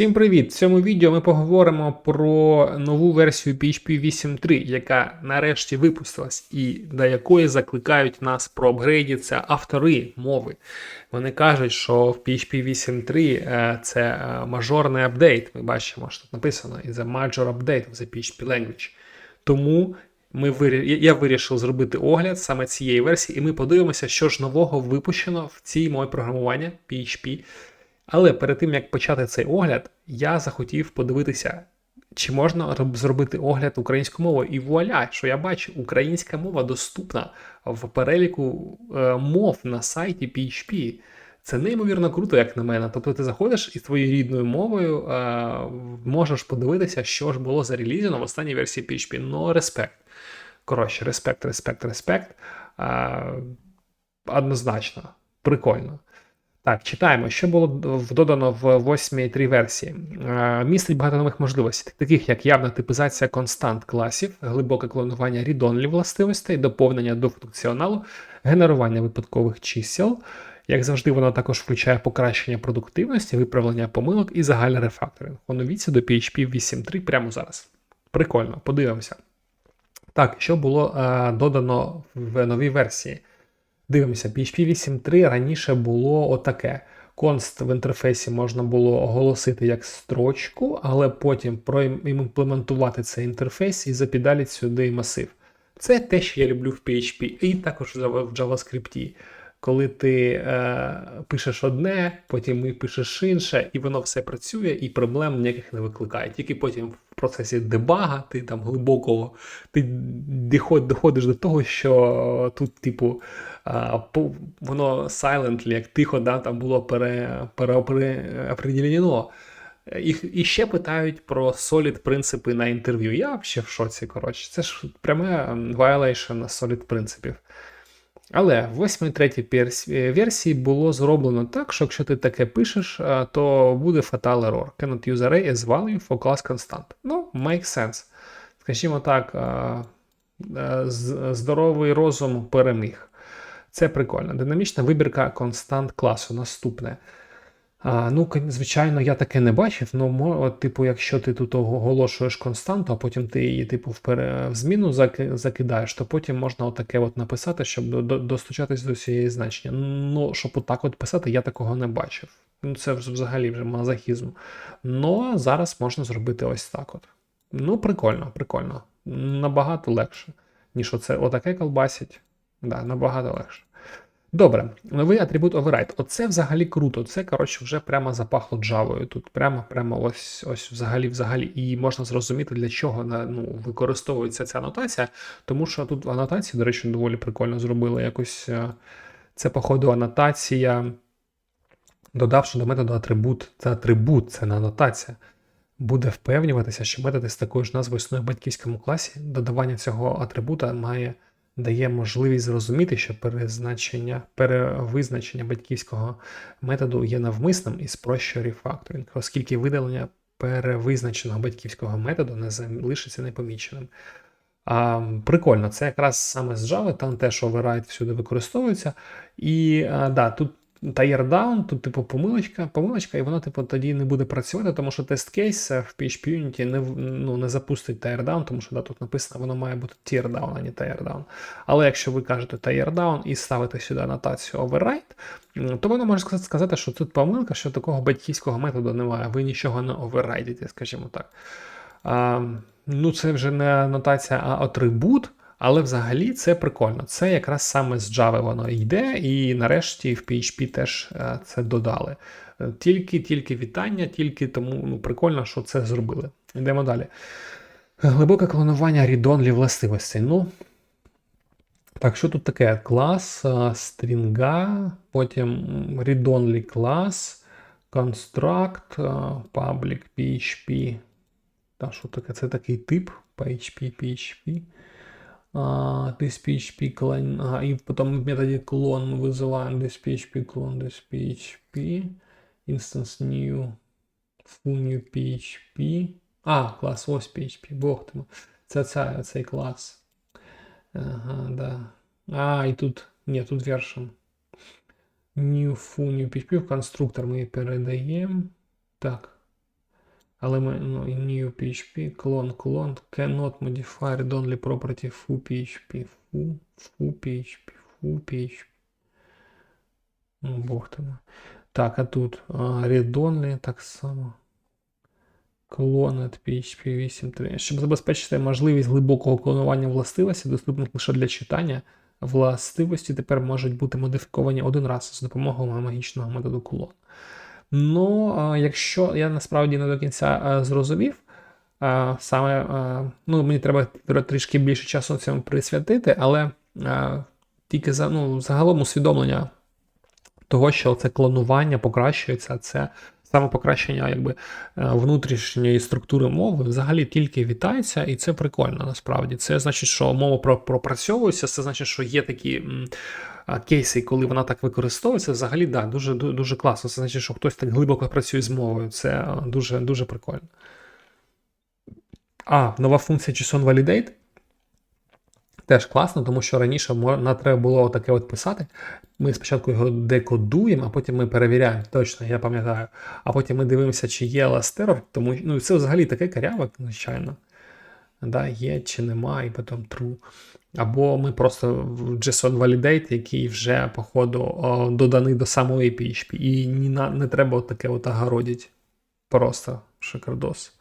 Всім привіт! В цьому відео ми поговоримо про нову версію PHP 8.3, яка нарешті випустилась, і до якої закликають нас проапгрейдитися автори мови. Вони кажуть, що в PHP 8.3 е, це е, мажорний апдейт. Ми бачимо, що тут написано is a major update of the PHP language. Тому ми вирі... я вирішив зробити огляд саме цієї версії, і ми подивимося, що ж нового випущено в цій мові програмування PHP. Але перед тим як почати цей огляд, я захотів подивитися, чи можна зробити огляд українською мовою. І вуаля, що я бачу, українська мова доступна в переліку е, мов на сайті PHP. Це неймовірно круто, як на мене. Тобто ти заходиш із твоєю рідною мовою, е, можеш подивитися, що ж було зарелізено в останній версії PHP. Ну, респект. Коротше, респект, респект, респект. Е, однозначно, прикольно. Так, читаємо, що було додано в 8.3 версії. Містить багато нових можливостей, таких як явна типізація констант класів, глибоке клонування read-only властивостей, доповнення до функціоналу, генерування випадкових чисел. Як завжди, воно також включає покращення продуктивності, виправлення помилок і загальний рефакторинг. Оновіться до PHP 8.3 прямо зараз. Прикольно, подивимося. Так, що було е, додано в новій версії? Дивимося, PHP 8.3 раніше було отаке. Конст в інтерфейсі можна було оголосити як строчку, але потім проімплементувати цей інтерфейс і запідаліть сюди масив. Це те, що я люблю в PHP, і також в JavaScript. Коли ти е, пишеш одне, потім пишеш інше, і воно все працює, і проблем ніяких не викликає. Тільки потім в процесі дебага, ти там глибокого, ти доходиш до того, що тут, типу, е, воно silently, як тихо, да, там було пере, переопределено. І, ще питають про solid принципи на інтерв'ю. Я взагалі в шоці, коротше. Це ж пряме violation solid принципів. Але в 8.3 версії було зроблено так, що якщо ти таке пишеш, то буде fatal error. Cannot use array as value for class constant. Ну, make sense. Скажімо так, здоровий розум переміг. Це прикольно. Динамічна вибірка констант класу. Наступне. А, Ну, звичайно, я таке не бачив. Ну, типу, якщо ти тут оголошуєш константу, а потім ти її, типу, в, зміну закидаєш, то потім можна отаке от написати, щоб достучатись до цієї значення. Ну, щоб отак от писати, я такого не бачив. Ну, Це взагалі вже мазохізм. Ну, зараз можна зробити ось так от. Ну, прикольно, прикольно. Набагато легше, ніж оце отаке колбасить. Да, набагато легше. Добре, новий атрибут override. Оце взагалі круто. Це, коротше, вже прямо запахло Java. Тут прямо прямо ось ось взагалі взагалі. І можна зрозуміти, для чого ну, використовується ця анотація, тому що тут анотації, до речі, доволі прикольно зробили. Якось е, це, походу, анотація, додавши до методу атрибут, це атрибут, це не анотація. Буде впевнюватися, що методи з такою ж назвою існує в батьківському класі. Додавання цього атрибута має дає можливість зрозуміти, що перезначення, перевизначення батьківського методу є навмисним і спрощує рефакторинг, оскільки видалення перевизначеного батьківського методу не залишиться непоміченим. А, Прикольно, це якраз саме з Java, там теж override всюди використовується. І а, да, тут Tiredown, тут, типу, помилочка, помилочка, і воно, типу, тоді не буде працювати, тому що тест кейс в PHP Unity не ну, не запустить Tiredown, тому що да, тут написано, воно має бути Teardown, а не Tiredown. Але якщо ви кажете Tiredown і ставите сюди анотацію override, то воно може сказати, що тут помилка, що такого батьківського методу немає, ви нічого не оверрайдите, скажімо так. А, Ну, це вже не анотація, а атрибут. Але взагалі це прикольно. Це якраз саме з Java воно йде, і нарешті в PHP теж е, це додали. Тільки-тільки вітання, тільки тому ну, прикольно, що це зробили. Йдемо далі. Глибоке клонування read-only властивостей. Ну, так, що тут таке? Клас, е, стрінга, потім read-only клас, е, public PHP. Та, що таке? Це такий тип PHP, PHP. Uh, this PHP клон, ага, и потом в методе клон вызываем this PHP клон, this PHP, instance new, full new PHP. А, клас ось PHP, бог ти. Це ця, цей клас. Ага, да. А, і тут, ні, тут version. New full new PHP в конструктор ми передаємо. Так. Ну, in new PHP, clone, clone, cannot modify read-only property foo PHP, foo, foo PHP, foo PHP. Ну, Бог ти. Так, а тут а, read-only так само. Cloned PHP 8.3. Щоб забезпечити можливість глибокого клонування властивостей, доступних лише для читання, властивості тепер можуть бути модифіковані один раз з допомогою магічного методу clone. Ну, якщо я насправді не до кінця зрозумів, саме ну, мені треба трішки більше часу цьому присвятити, але тільки за, ну, загалом усвідомлення того, що це клонування покращується, це саме покращення якби, е, внутрішньої структури мови взагалі тільки вітається, і це прикольно насправді. Це значить, що мова про- пропрацьовується, це значить, що є такі кейси, коли вона так використовується. Взагалі, да, дуже, дуже класно. Це значить, що хтось так глибоко працює з мовою. Це е, дуже, дуже прикольно. А, нова функція JSON Validate. Теж класно, тому що раніше мо- треба було таке от писати. Ми спочатку його декодуємо, а потім ми перевіряємо. Точно, я пам'ятаю. А потім ми дивимося, чи є ластерор, тому ну, це взагалі таке карявик, звичайно. Да, є чи нема, і потім true. Або ми просто в JSON Validate, який вже, по ходу, доданий до самої PHP. І на, не треба таке от огородить. Просто шикардос.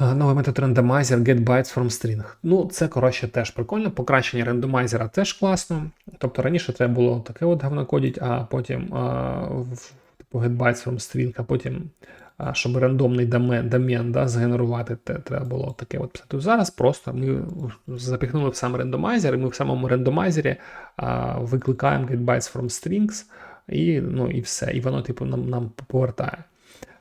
Новий метод рандомайзер get bytes from string. Ну, це коротше теж прикольно. Покращення рандомайзера теж класно. Тобто раніше треба було таке от говно кодити, а потім а, в, типу get bytes а потім, щоб рандомний домен, домен да, згенерувати, те, треба було таке от писати. Зараз просто ми запіхнули в сам рандомайзер, і ми в самому рандомайзері а, викликаємо get bytes from strings, і, ну, і все. І воно, типу, нам, нам повертає.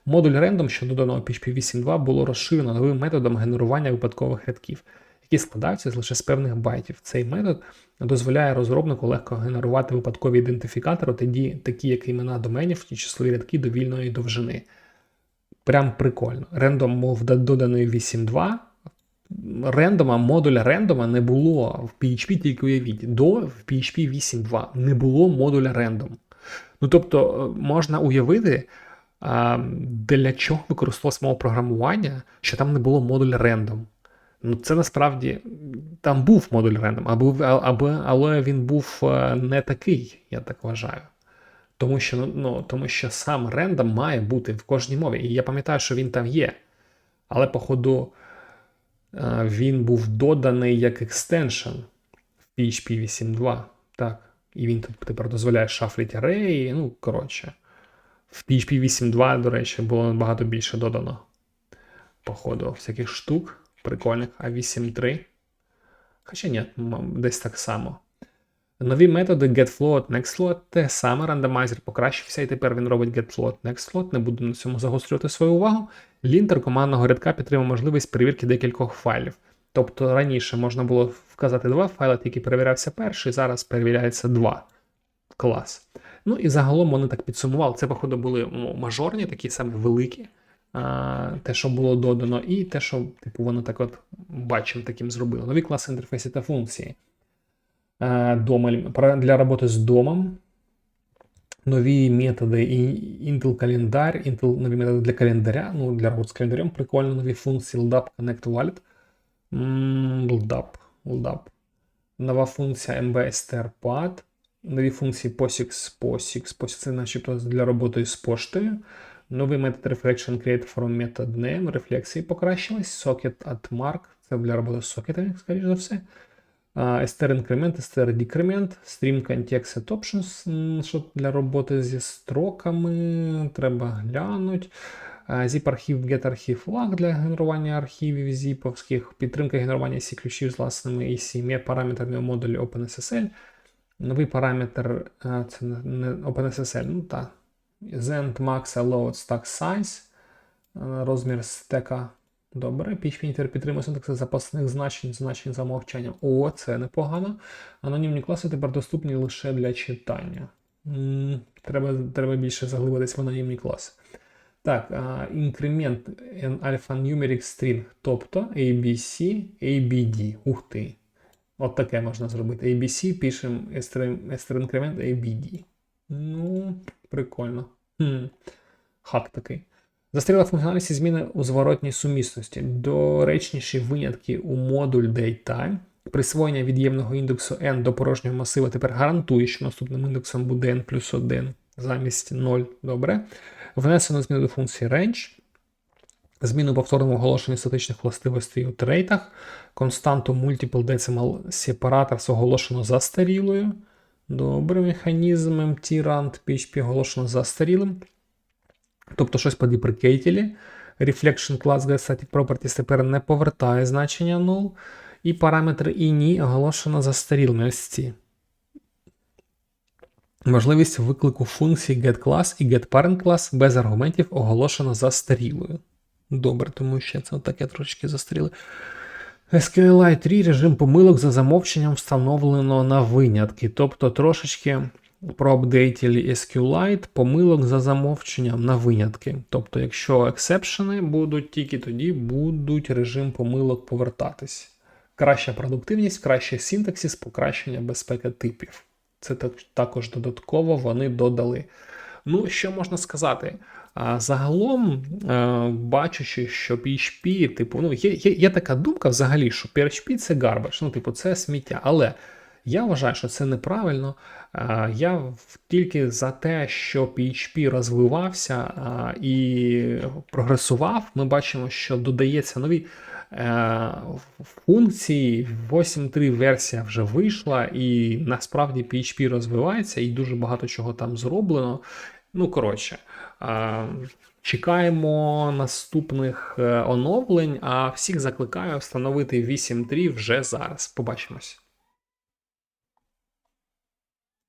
Модуль Random, що додано PHP 8.2, було розширено новим методом генерування випадкових рядків, які складаються лише з певних байтів. Цей метод дозволяє розробнику легко генерувати випадкові ідентифікатори, тоді такі як імена доменів і числові рядки довільної довжини. Прям прикольно. Random мов доданий 8.2. Рендома, модуля рендома не було в PHP, тільки уявіть. До в PHP 8.2 не було модуля random. Ну тобто, е, можна уявити, для чого використовувалось мова програмування, що там не було модуля random. Ну, це насправді там був модуль або, або, але він був е, не такий, я так вважаю. Тому що, ну, ну, тому що сам рендом має бути в кожній мові. І я пам'ятаю, що він там є. Але, походу, е, він був доданий як екстеншн в PHP 8.2. Так. І він тут тепер дозволяє шафлити ареї. Ну, коротше. В PHP 8.2, до речі, було набагато більше додано. Походу, всяких штук прикольних, а 8.3. Хоча ні, десь так само. Нові методи getFloat, nextFloat, те саме рандомайзер покращився, і тепер він робить getFloat, nextFloat. Не буду на цьому загострювати свою увагу. Лінтер командного рядка підтримує можливість перевірки декількох файлів. Тобто раніше можна було вказати два файли, тільки перевірявся перший, зараз перевіряється два. Клас. Ну і загалом вони так підсумували. Це, походу, були ну, мажорні, такі саме великі. Те, що було додано, і те, що типу, вони так от бачимо, таким зробили. Нові класи інтерфейсів та функції. Дома, для роботи з домом. Нові методи Intel календар, Intel нові методи для календаря. Ну, для роботи з календарем прикольно. Нові функції LDAP Connect Wallet. LDAP, LDAP. Нова функція MBSTR-Pad. Нові функції POSIX, POSIX, POSIX це начебто для роботи з поштою. Новий метод Reflection Create from Method Name, рефлексії покращились. Socket at Mark, це для роботи з сокетами, скоріш за все. STR Increment, STR Decrement, Stream Context Set Options, що для роботи зі строками, треба глянути. Zip архів, get архів flag для генерування архівів зіповських, підтримка генерування C ключів з власними ECME параметрами у модулі OpenSSL. Новий параметр це не OpenSSL, ну так. Zend Max Allowed Stack Size. е, Розмір стека. Добре. PHP Inter підтримує синтакси запасних значень, значень за мовчанням. О, це непогано. Анонімні класи тепер доступні лише для читання. Треба, треба більше заглибитись в анонімні класи. Так, а, інкремент and alphanumeric string, тобто ABC, ABD. Ух ти. От таке можна зробити. ABC пишемо increment ABD. Ну, прикольно. Хм. Хак такий. Застріла функціональність зміни у зворотній сумісності. Доречніші винятки у модуль DateTime. Присвоєння від'ємного індексу n до порожнього масива тепер гарантує, що наступним індексом буде n плюс 1 замість 0. Добре. Внесено зміну до функції range. Зміну повторному оголошенню статичних властивостей у трейтах. Константу Multiple Decimal Separators оголошено застарілою. Добре, механізм MT-Rand PHP оголошено застарілим. Тобто щось по деприкейтілі. Reflection class static properties тепер не повертає значення null. І параметри ini оголошено застарілими. Ось. Можливість виклику функцій getClass і getParentClass без аргументів оголошено застарілою. Добре, тому що це таке трошки застаріле. SQLite 3 режим помилок за замовченням встановлено на винятки. Тобто трошечки проапдейтили SQLite помилок за замовченням на винятки. Тобто, якщо ексепшени будуть, тільки тоді будуть режим помилок повертатись. Краща продуктивність, кращий синтаксис, покращення безпеки типів. Це так- також додатково вони додали. Ну, що можна сказати? Загалом, е, бачачи, що PHP, типу, ну, є, є, є така думка взагалі, що PHP це garbage, ну, типу, це сміття. Але я вважаю, що це неправильно. Я тільки за те, що PHP розвивався і прогресував, ми бачимо, що додається нові функції. 8.3 версія вже вийшла, і насправді PHP розвивається, і дуже багато чого там зроблено. Ну, коротше, е, чекаємо наступних е, оновлень, а всіх закликаю встановити 8.3 вже зараз. Побачимось.